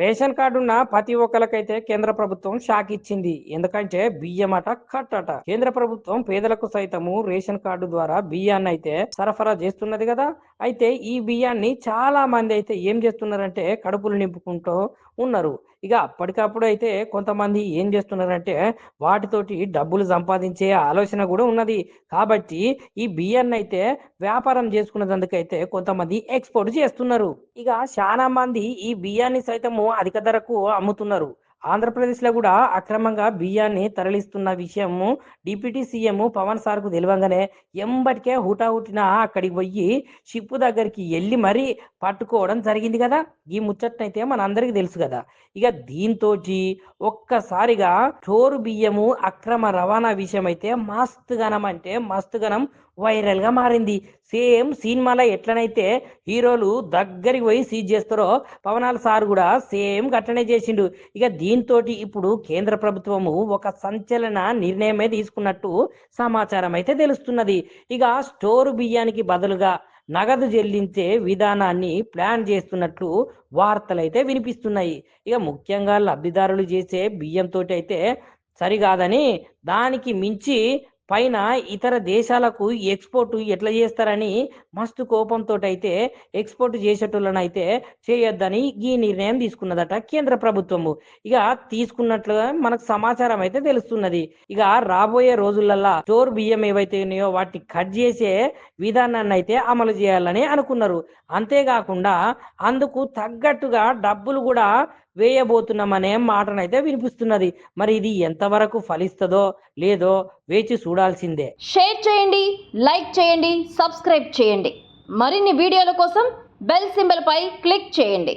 Ration card ఉన్న ప్రతి ఒక్కరికైతే కేంద్ర ప్రభుత్వం షాక్ ఇచ్చింది. ఎందుకంటే బియ్యం అట కట్టట కేంద్ర ప్రభుత్వం పేదలకు సైతము రేషన్ కార్డు ద్వారా బియ్యాన్ని అయితే సరఫరా చేస్తున్నది కదా. అయితే ఈ బియ్యాన్ని చాలా మంది అయితే ఏం చేస్తున్నారంటే కడుపులు నింపుకుంటూ ఉన్నారు. ఇక అప్పటికప్పుడు అయితే కొంతమంది ఏం చేస్తున్నారంటే వాటితోటి డబ్బులు సంపాదించే ఆలోచన కూడా ఉన్నది. కాబట్టి ఈ బియ్యాన్ని అయితే వ్యాపారం చేసుకునేందుకైతే కొంతమంది ఎక్స్పోర్ట్ చేస్తున్నారు. ఇక చాలా మంది ఈ బియ్యాన్ని సైతము అధిక ధరకు అమ్ముతున్నారు. ఆంధ్రప్రదేశ్లో కూడా అక్రమంగా బియ్యాన్ని తరలిస్తున్న విషయము డిప్యూటీ సీఎం పవన్ సార్కు తెలియగానే తెలియంగానే ఎంబటికే హుటాహుటిన అక్కడికి పోయి షిప్ దగ్గరికి వెళ్ళి మరీ పట్టుకోవడం జరిగింది కదా. ఈ ముచ్చట్నైతే మనందరికీ తెలుసు కదా. ఇక దీంతో ఒక్కసారిగా చోరు బియ్యము అక్రమ రవాణా విషయం అయితే మస్తుగనం అంటే మస్తుగనం వైరల్గా మారింది. సేమ్ సినిమాలో ఎట్లనైతే హీరోలు దగ్గరికి పోయి సీజ్ చేస్తారో పవనాల సార్ కూడా సేమ్ అట్లనే చేసిండు. ఇక దీంతో ఇప్పుడు కేంద్ర ప్రభుత్వము ఒక సంచలన నిర్ణయమే తీసుకున్నట్టు సమాచారం అయితే తెలుస్తున్నది. ఇక స్టోర్ బియ్యానికి బదులుగా నగదు చెల్లించే విధానాన్ని ప్లాన్ చేస్తున్నట్లు వార్తలైతే వినిపిస్తున్నాయి. ఇక ముఖ్యంగా లబ్ధిదారులు చేసే బియ్యంతో అయితే సరికాదని దానికి మించి పైన ఇతర దేశాలకు ఎక్స్పోర్ట్ ఎట్లా చేస్తారని మస్తు కోపంతో అయితే ఎక్స్పోర్ట్ చేసేటోళ్ళని అయితే చేయొద్దని ఈ నిర్ణయం తీసుకున్నదట కేంద్ర ప్రభుత్వము. ఇక తీసుకున్నట్లుగా మనకు సమాచారం అయితే తెలుస్తున్నది. ఇక రాబోయే రోజులల్లా స్టోర్ బియ్యం ఏవైతే ఉన్నాయో వాటిని కట్ చేసే విధానాన్ని అయితే అమలు చేయాలని అనుకున్నారు. అంతేకాకుండా అందుకు తగ్గట్టుగా డబ్బులు కూడా వేయబోతున్నామనే మాటనైతే వినిపిస్తున్నది. మరి ఇది ఎంతవరకు ఫలిస్తుందో లేదో వేచి చూడాల్సిందే. షేర్ చేయండి లైక్ చేయండి సబ్స్క్రైబ్ చేయండి. మరిన్ని వీడియోల కోసం బెల్ సింబల్పై క్లిక్ చేయండి.